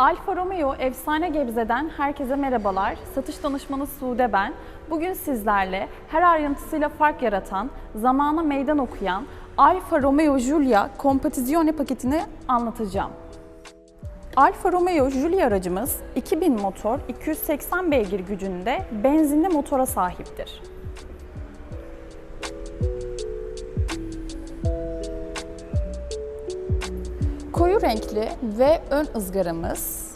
Alfa Romeo Efsane Gebze'den herkese merhabalar. Satış danışmanı Sude ben. Bugün sizlerle her ayrıntısıyla fark yaratan, zamana meydan okuyan Alfa Romeo Giulia Competizione paketini anlatacağım. Alfa Romeo Giulia aracımız 2000 motor 280 beygir gücünde benzinli motora sahiptir. Koyu renkli ve ön ızgaramız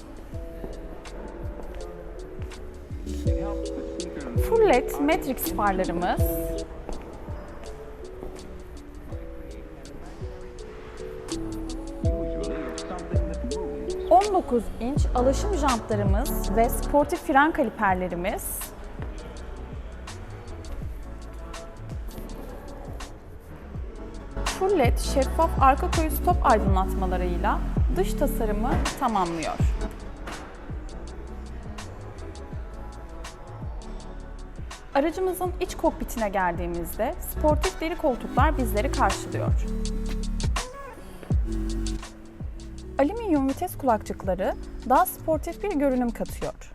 Full LED Matrix farlarımız usually it's something that moves. 19 inç alaşım jantlarımız ve sportif fren kaliperlerimiz Full LED şeffaf arka koyu stop aydınlatmalarıyla dış tasarımı tamamlıyor. Aracımızın iç kokpitine geldiğimizde sportif deri koltuklar bizleri karşılıyor. Alüminyum vites kulakçıkları daha sportif bir görünüm katıyor.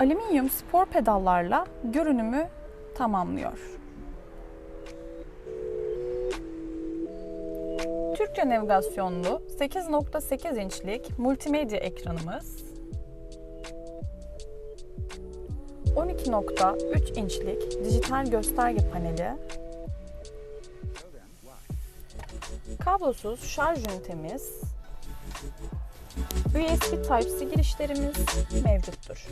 Alüminyum spor pedallarla görünümü tamamlıyor. Türkçe navigasyonlu 8.8 inçlik multimedya ekranımız, 12.3 inçlik dijital gösterge paneli, kablosuz şarj ünitemiz, USB Type-C girişlerimiz mevcuttur.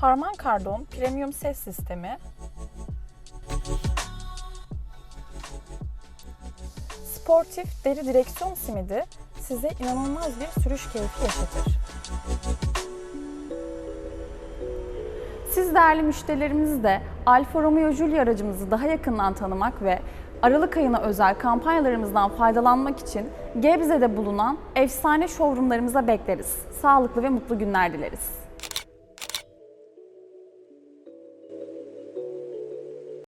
Harman Kardon Premium ses sistemi, sportif deri direksiyon simidi size inanılmaz bir sürüş keyfi yaşatır. Siz değerli müşterilerimiz de Alfa Romeo Giulia aracımızı daha yakından tanımak ve Aralık ayına özel kampanyalarımızdan faydalanmak için Gebze'de bulunan efsane showroomlarımıza bekleriz. Sağlıklı ve mutlu günler dileriz.